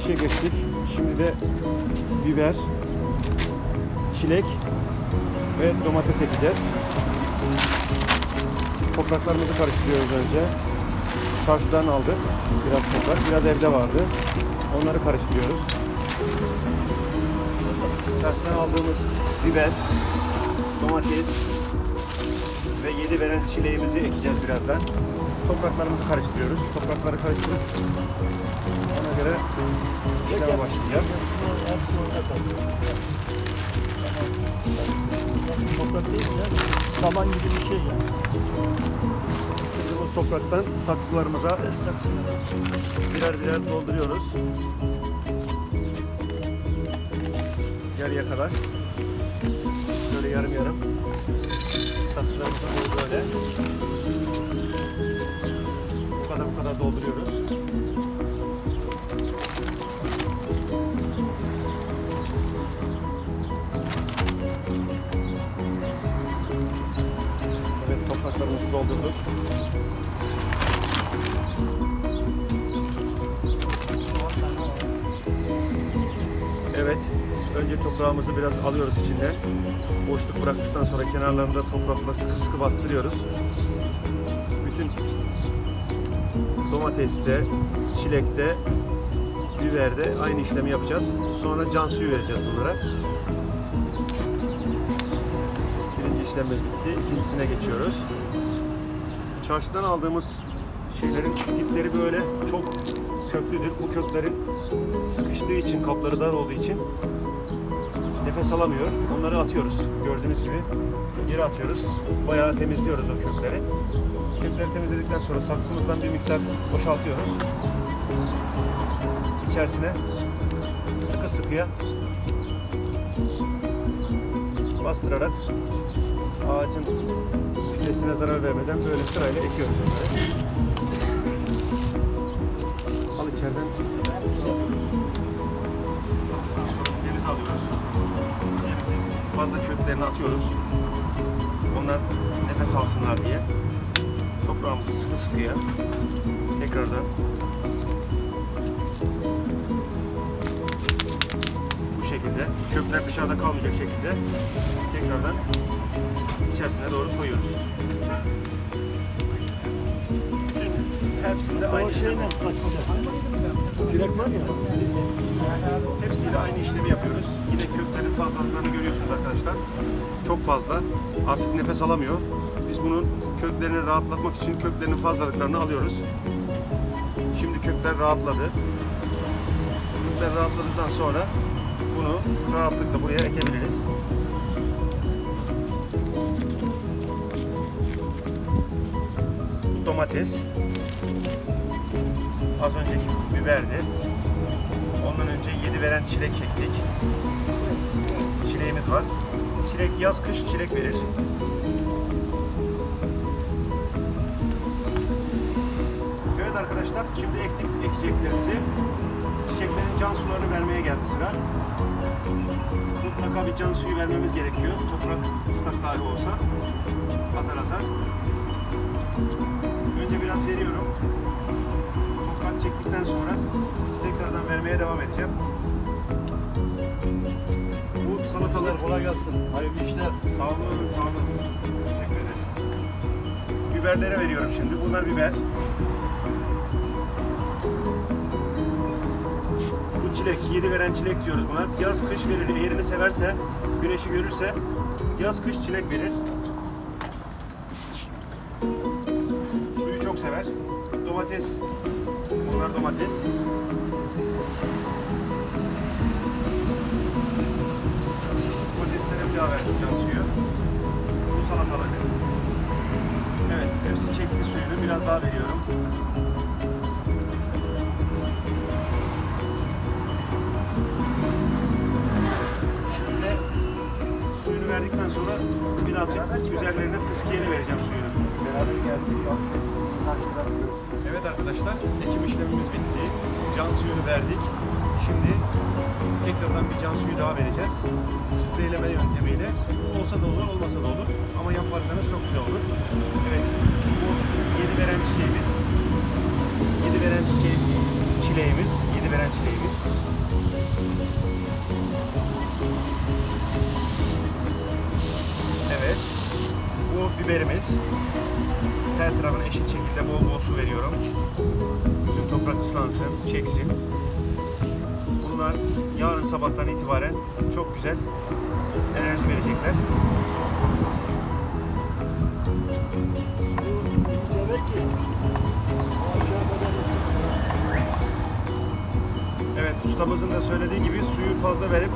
çiçek ektik. Şimdi de biber, çilek ve domates ekeceğiz. Topraklarımızı karıştırıyoruz önce. Çarşıdan aldık biraz toprak. Biraz evde vardı. Onları karıştırıyoruz. Çarşıdan aldığımız biber, domates ve yedi veren çileğimizi ekeceğiz birazdan. Topraklarımızı karıştırıyoruz. Toprakları karıştırıp göre işleme başlayacağız. Toprak değil de saman gibi bir şey yani. Kırdığımız topraktan saksılarımıza birer birer dolduruyoruz. Yarıya kadar. Böyle yarım yarım. Saksılarımızı böyle. Bu kadar bu kadar dolduruyoruz. Doldurduk. Evet. Önce toprağımızı biraz alıyoruz içinden. Boşluk bıraktıktan sonra kenarlarında toprakla sıkı sıkı bastırıyoruz. Bütün domateste, çilekte, biberde aynı işlemi yapacağız. Sonra can suyu vereceğiz bunlara. Birinci işlemimiz bitti. İkincisine geçiyoruz. Çarşıdan aldığımız şeylerin dipleri böyle çok köklüdür. Bu köklerin sıkıştığı için, kapları dar olduğu için nefes alamıyor. Onları atıyoruz. Gördüğünüz gibi geri atıyoruz. Bayağı temizliyoruz o kökleri. Kökleri temizledikten sonra saksımızdan bir miktar boşaltıyoruz. İçerisine sıkı sıkıya bastırarak ağacın kütlesine zarar vermeden böyle sırayla ekiyoruz onları. Al içeriden Ceviz alıyoruz. Cevizin fazla köklerini atıyoruz. Onlar nefes alsınlar diye. Toprağımızı sıkı sıkıya tekrardan bu şekilde kökler dışarıda kalmayacak şekilde tekrardan içerisine doğru koyuyoruz. Hepsinde aynı işlemi istersen. Direkt var ya. Hepsiyle aynı işlemi yapıyoruz. Yine köklerin fazlalıklarını görüyorsunuz arkadaşlar. Çok fazla. Artık nefes alamıyor. Biz bunun köklerini rahatlatmak için köklerinin fazlalıklarını alıyoruz. Şimdi kökler rahatladı. Kökler rahatladıktan sonra bunu rahatlıkla buraya ekebiliriz. Domates. Az önceki biberdi. Ondan önce yedi veren çilek ektik. Çileğimiz var. Çilek yaz kış çilek verir. Evet arkadaşlar şimdi ektik ekeceklerimizi. Çiçeklerin can sularını vermeye geldi sıra. Mutlaka bir can suyu vermemiz gerekiyor. Toprak ıslak dahi olsa. Azar azar. Devam edeceğim. Bu salatalar Kolay gelsin. Hayırlı işler. sağ olun, sağ olun. Teşekkür ederiz. Biberlere veriyorum şimdi. Bunlar biber. Bu çilek, yedi veren çilek diyoruz buna. Yaz kış verir. Eğerini severse, güneşi görürse yaz kış çilek verir. Suyu çok sever. Domates Bunlar domates. Daha can suyu. Bu salatalık. Evet, hepsi çekti suyunu. Biraz daha veriyorum. Şimdi suyunu verdikten sonra birazcık üzerlerine fıskiyeli vereceğim suyunu. Beraber gelsin. Evet arkadaşlar, ekim işlemimiz bitti. Can suyunu verdik. Şimdi tekrardan bir can suyu daha vereceğiz. Spreyleme yöntemiyle. Olsa da olur, olmasa da olur. Ama yaparsanız çok güzel olur. Evet, bu yedi veren çiçeğimiz. Yedi veren çiçeği çileğimiz, yedi veren çileğimiz. Evet. Bu biberimiz. Her tarafına eşit şekilde bol bol su veriyorum. Bütün toprak ıslansın, çeksin. Yarın sabahtan itibaren çok güzel enerji verecekler. Evet ustamızın da söylediği gibi suyu fazla verip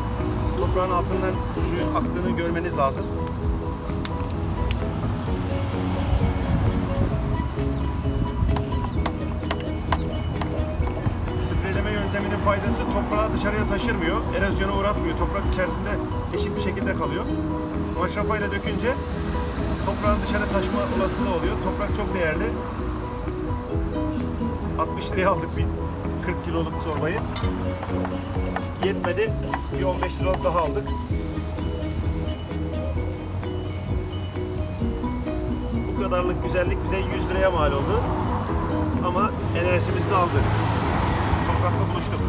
toprağın altından suyun aktığını görmeniz lazım. Faydası toprağı dışarıya taşırmıyor, erozyona uğratmıyor. Toprak içerisinde eşit bir şekilde kalıyor. Maşrafayla dökünce toprağın dışarı taşma olasılığı oluyor. Toprak çok değerli. 60 liraya aldık bir 40 kiloluk torbayı. Yetmedi. Bir 15 liralık daha aldık. Bu kadarlık güzellik bize 100 liraya mal oldu. Ama enerjimizi de aldık. Toprakla buluştuk.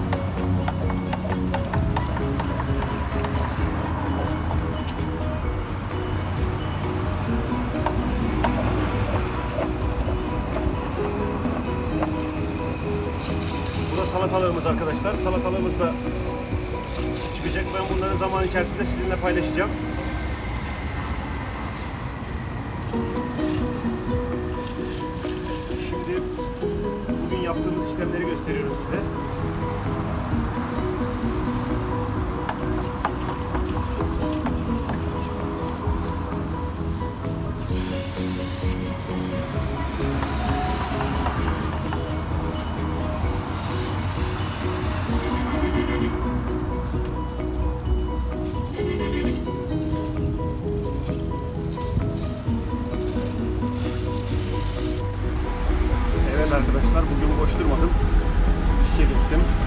Bu da salatalığımız arkadaşlar. Salatalığımız da çıkacak. Ben bunları zaman içerisinde sizinle paylaşacağım. İşlemleri gösteriyorum size. Arkadaşlar bugün boş durmadım. İşe gittim.